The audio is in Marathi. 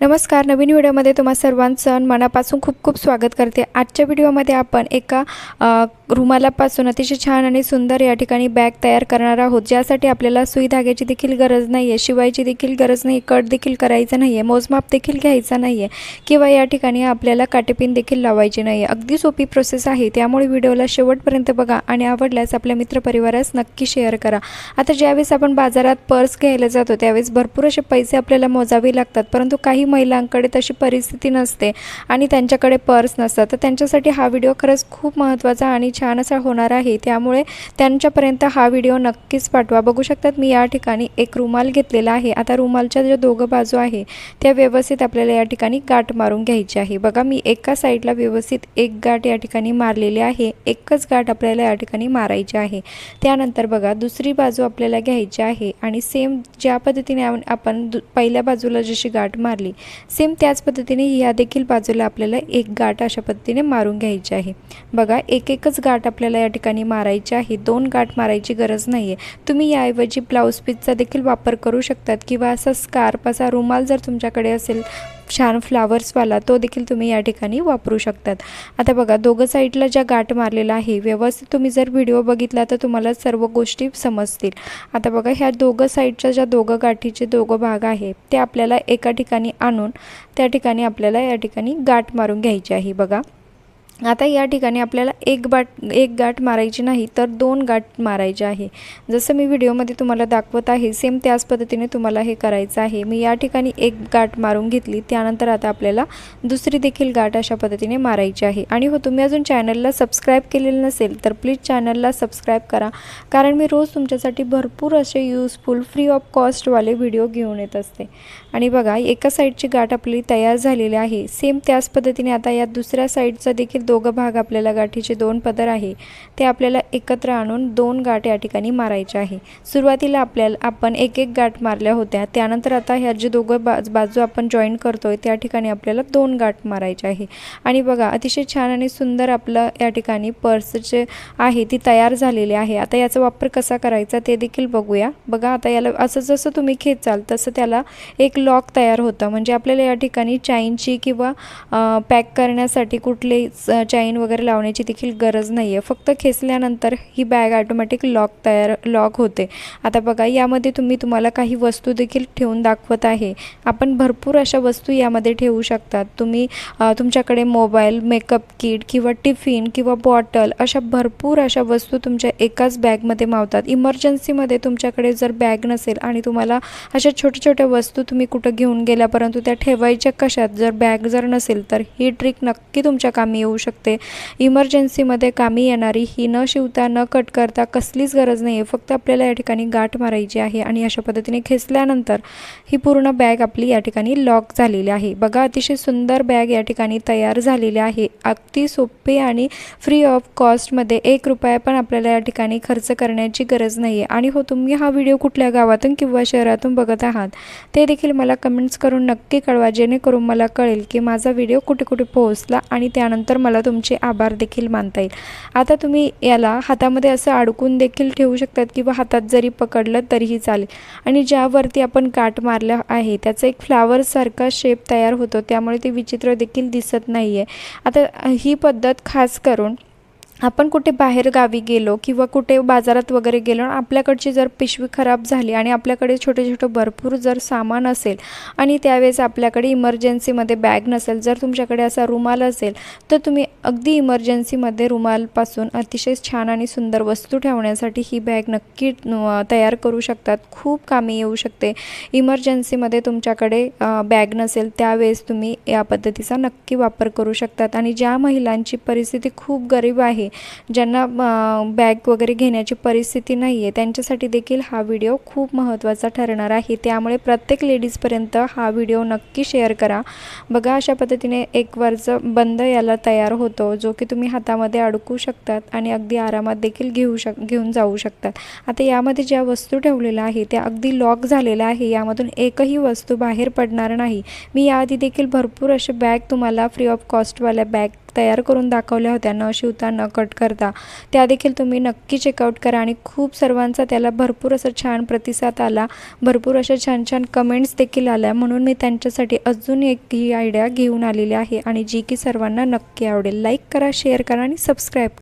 नमस्कार नवीन व्हिडिओमध्ये तुम्हा सर्वांचं मनापासून खूप खूप स्वागत करते. आजच्या व्हिडिओमध्ये आपण एका रुमालापासून अतिशय छान आणि सुंदर या ठिकाणी बॅग तयार करणार आहोत. ज्यासाठी आपल्याला सुई धाग्याची देखील गरज नाही आहे शिवायची देखील गरज नाही कट देखील करायचं नाही आहे मोजमाप देखील घ्यायचा नाही आहे किंवा या ठिकाणी आपल्याला काटेपिन देखील लावायची नाही आहे अगदी सोपी प्रोसेस आहे. त्यामुळे व्हिडिओला शेवटपर्यंत बघा आणि आवडल्यास आपल्या मित्रपरिवारास नक्की शेअर करा. आता ज्यावेळेस आपण बाजारात पर्स घ्यायला जातो त्यावेळेस भरपूर असे पैसे आपल्याला मोजावे लागतात परंतु काही महिलांकडे तशी परिस्थिती नसते आणि त्यांच्याकडे पर्स नसतात. तर त्यांच्यासाठी हा व्हिडिओ खरंच खूप महत्त्वाचा आणि छान असा होणार आहे. त्यामुळे त्यांच्यापर्यंत हा व्हिडिओ नक्कीच पाठवा. बघू शकतात मी या ठिकाणी एक रुमाल घेतलेला आहे. आता रुमालच्या ज्या दोघं बाजू आहे त्या व्यवस्थित आपल्याला या ठिकाणी गाठ मारून घ्यायची आहे. बघा मी एका साईडला व्यवस्थित एक गाठ या ठिकाणी मारलेली आहे. एकच गाठ आपल्याला या ठिकाणी मारायची आहे. त्यानंतर बघा दुसरी बाजू आपल्याला घ्यायची आहे आणि सेम ज्या पद्धतीने आपण- दु पहिल्या बाजूला जशी गाठ मारली सेम त्याच पद्धतीने ह्या देखील बाजूला आपल्याला एक गाठ अशा पद्धतीने मारून घ्यायची आहे. बघा एक एकच गाठ आपल्याला या ठिकाणी मारायची आहे. दोन गाठ मारायची गरज नाही आहे तुम्ही याऐवजी ब्लाऊज पीसचा देखील वापर करू शकतात किंवा असा स्कार्प असा रुमाल जर तुमच्याकडे असेल छान फ्लावर्सवाला तो देखील तुम्ही या ठिकाणी वापरू शकतात. आता बघा दोघं साईडला ज्या गाठ मारलेला आहे व्यवस्थित तुम्ही जर व्हिडिओ बघितला तर तुम्हाला सर्व गोष्टी समजतील. आता बघा ह्या दोघं साईडच्या ज्या दोघं गाठीचे दोघं भाग आहे ते आपल्याला एका ठिकाणी आणून त्या ठिकाणी आपल्याला या ठिकाणी गाठ मारून घ्यायची आहे बघा. आता या ठिकाणी आपल्याला एक बाट एक गाठ मारायची नाही तर दोन गाठ मारायचे आहे. जसं मी व्हिडिओमध्ये तुम्हाला दाखवत आहे सेम त्याच पद्धतीने तुम्हाला हे करायचं आहे. मी या ठिकाणी एक गाठ मारून घेतली त्यानंतर आता आपल्याला दुसरी देखील गाठ अशा पद्धतीने मारायची आहे. आणि हो तुम्ही अजून चॅनलला सबस्क्राईब केलेलं नसेल तर प्लीज चॅनलला सबस्क्राईब करा. कारण मी रोज तुमच्यासाठी भरपूर असे यूजफुल फ्री ऑफ कॉस्टवाले व्हिडिओ घेऊन येत असते. आणि बघा एका साईडची गाठ आपली तयार झालेली आहे. सेम त्याच पद्धतीने आता या दुसऱ्या साईडचा देखील दोघं भाग आपल्याला गाठीचे दोन पदर आहे. ते आपल्याला एकत्र आणून दोन गाठ या ठिकाणी मारायचे आहे. सुरुवातीला आपल्याला आपण एक एक गाठ मारल्या होत्या. त्यानंतर आता ह्या जे दोघं बाज बाजू आपण जॉईन करतोय त्या ठिकाणी आपल्याला दोन गाठ मारायचे आहे. आणि बघा अतिशय छान आणि सुंदर आपलं या ठिकाणी पर्स जे आहे ती तयार झालेली आहे. आता याचा वापर कसा करायचा ते देखील बघूया. बघा आता याला असं जसं तुम्ही खेचाल तसं त्याला एक लॉक तयार होतं. म्हणजे आपल्याला या ठिकाणी चाईनची किंवा पॅक करण्यासाठी कुठली चाईन वगैरे लावण्याची देखील गरज नाही आहे फक्त खेचल्यानंतर ही बॅग ॲटोमॅटिक लॉक तयार लॉक होते. आता बघा यामध्ये तुम्ही तुम्हाला काही वस्तू देखील ठेवून दाखवत आहे. आपण भरपूर अशा वस्तू यामध्ये ठेवू शकतात. तुम्ही तुमच्याकडे मोबाईल मेकअप किट किंवा टिफिन किंवा बॉटल अशा भरपूर अशा वस्तू तुमच्या एकाच बॅगमध्ये मावतात. इमर्जन्सीमध्ये तुमच्याकडे जर बॅग नसेल आणि तुम्हाला अशा छोट्या छोट्या वस्तू तुम्ही कुठं घेऊन गेल्या परंतु त्या ठेवायच्या कशात? जर बॅग जर नसेल तर ही ट्रिक नक्की तुमच्या कामी येऊ शकते. इमर्जन्सीमध्ये कामी येणारी ही न शिवता न कट करता कसलीच गरज नाही आहे फक्त आपल्याला या ठिकाणी गाठ मारायची आहे आणि अशा पद्धतीने खेचल्यानंतर ही पूर्ण बॅग आपली या ठिकाणी लॉक झालेली आहे. बघा अतिशय सुंदर बॅग या ठिकाणी तयार झालेली आहे. अगदी सोपी आणि फ्री ऑफ कॉस्टमध्ये एक रुपया पण आपल्याला या ठिकाणी खर्च करण्याची गरज नाही आहे आणि हो तुम्ही हा व्हिडिओ कुठल्या गावातून किंवा शहरातून बघत आहात ते देखील मला कमेंट्स करून नक्की कळवा जेणेकरून मला कळेल की माझा व्हिडिओ कुठे कुठे पोहोचला आणि त्यानंतर मला तुमचे आभार देखील मानता येईल. आता तुम्ही याला हातामध्ये असं अडकून देखील ठेवू शकतात किंवा हातात जरी पकडलं तरीही चालेल. आणि ज्यावरती आपण काट मारलं आहे त्याचा एक फ्लावरसारखा शेप तयार होतो त्यामुळे ते विचित्र देखील दिसत नाही आहे आता ही पद्धत खास करून आपण कुठे बाहेर गावी गेलो किंवा कुठे बाजारात वगैरे गेलो आणि आपल्याकडची जर पिशवी खराब झाली आणि आपल्याकडे छोटे छोटे भरपूर जर सामान असेल आणि त्यावेळेस आपल्याकडे इमर्जन्सीमध्ये बॅग नसेल जर तुमच्याकडे असा रुमाल असेल तर तुम्ही अगदी इमर्जन्सीमध्ये रुमालपासून अतिशय छान आणि सुंदर वस्तू ठेवण्यासाठी ही बॅग नक्की तयार करू शकतात. खूप कामी येऊ शकते. इमर्जन्सीमध्ये तुमच्याकडे बॅग नसेल त्यावेळेस तुम्ही या पद्धतीचा नक्की वापर करू शकतात. आणि ज्या महिलांची परिस्थिती खूप गरीब आहे ज्यांना बॅग वगैरे घेण्याची परिस्थिती नाही आहे त्यांच्यासाठी देखील हा व्हिडिओ खूप महत्त्वाचा ठरणार आहे. त्यामुळे प्रत्येक लेडीजपर्यंत हा व्हिडिओ नक्की शेअर करा. बघा अशा पद्धतीने एक वरचं बंद याला तयार होतो जो की तुम्ही हातामध्ये अडकू शकतात आणि अगदी आरामात देखील घेऊ शक घेऊन जाऊ शकतात. आता यामध्ये ज्या वस्तू ठेवलेल्या आहे त्या अगदी लॉक झालेल्या आहे. यामधून एकही वस्तू बाहेर पडणार नाही. मी याआधी देखील भरपूर असे बॅग तुम्हाला फ्री ऑफ कॉस्टवाल्या बॅग तयार करून दाखवल्या होत्या. न शिवता न कट करता. त्या देखील तुम्ही नक्की चेकआउट करा आणि खूप सर्वांचा त्याला भरपूर असं छान प्रतिसाद आला. भरपूर अशा छान छान कमेंट्स देखील आल्या. म्हणून मी त्यांच्यासाठी अजून एक ही आयडिया घेऊन आलेली आहे. आणि जी की सर्वांना नक्की आवडेल. लाईक करा शेअर करा आणि सबस्क्राईब